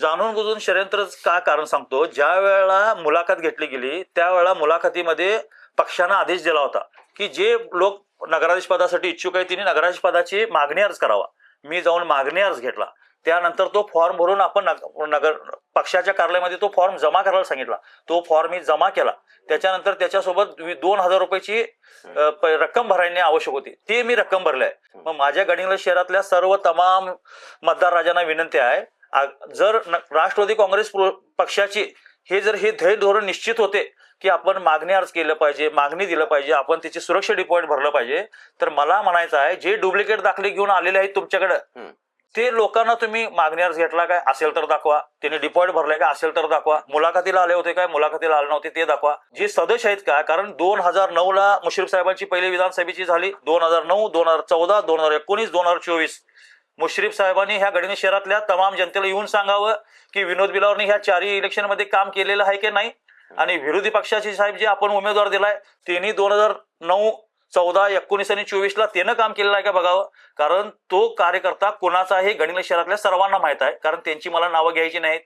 जाणून बुजून षडयंत्र का कारण सांगतो? ज्या वेळेला मुलाखत घेतली गेली त्यावेळेला मुलाखतीमध्ये पक्षानं आदेश दिला होता की जे लोक नगराधीश पदासाठी इच्छुक आहे तिने नगराधीश पदाची मागणी अर्ज करावा. मी जाऊन मागणी अर्ज घेतला. त्यानंतर तो फॉर्म भरून आपण नग- नगर पक्षाच्या कार्यालयामध्ये तो फॉर्म जमा करायला सांगितला. तो फॉर्म मी जमा केला. त्याच्यानंतर त्याच्यासोबत वि- दोन हजार रुपयाची रक्कम भरणे आवश्यक होती. ते मी रक्कम भरली आहे मग माझ्या गडिंग्लज शहरातल्या सर्व तमाम मतदार राजांना विनंती आहे जर राष्ट्रवादी काँग्रेस पक्षाची हे जर हे ध्येय धोरण निश्चित होते की आपण मागणी अर्ज केलं पाहिजे मागणी दिलं पाहिजे आपण त्याची सुरक्षा डिपॉझिट भरलं पाहिजे तर मला म्हणायचं आहे जे डुप्लिकेट दाखले घेऊन आलेले आहेत तुमच्याकडे. ते लोकांना तुम्ही मागणी अर्ज घेतला काय? असेल तर दाखवा. त्यांनी डिपॉझिट भरलाय का? असेल तर दाखवा. मुलाखतीला आले होते काय? मुलाखतीला आले नव्हते ते दाखवा. जे सदस्य आहेत का? कारण दोन हजार नऊ ला मुश्रीफ साहेबांची पहिली विधानसभेची झाली. दोन हजार नऊ दोन हजार चौदा दोन हजार एकोणीस दोन हजार चोवीस. मुश्रीफ साहेबांनी ह्या गडिंग शहरातल्या तमाम जनतेला येऊन सांगावं की विनोद बिलावरनी ह्या चारही इलेक्शनमध्ये काम केलेलं आहे की नाही? आणि विरोधी पक्षाचे साहेब जे आपण उमेदवार दिलाय त्यांनी दोन हजार नऊ चौदा एकोणीस आणि चोवीस ला त्यानं काम केलेलं आहे का बघावं? कारण तो कार्यकर्ता कोणाचा आहे गडिंग शहरातल्या सर्वांना माहीत आहे. कारण त्यांची मला नावं घ्यायची नाहीत.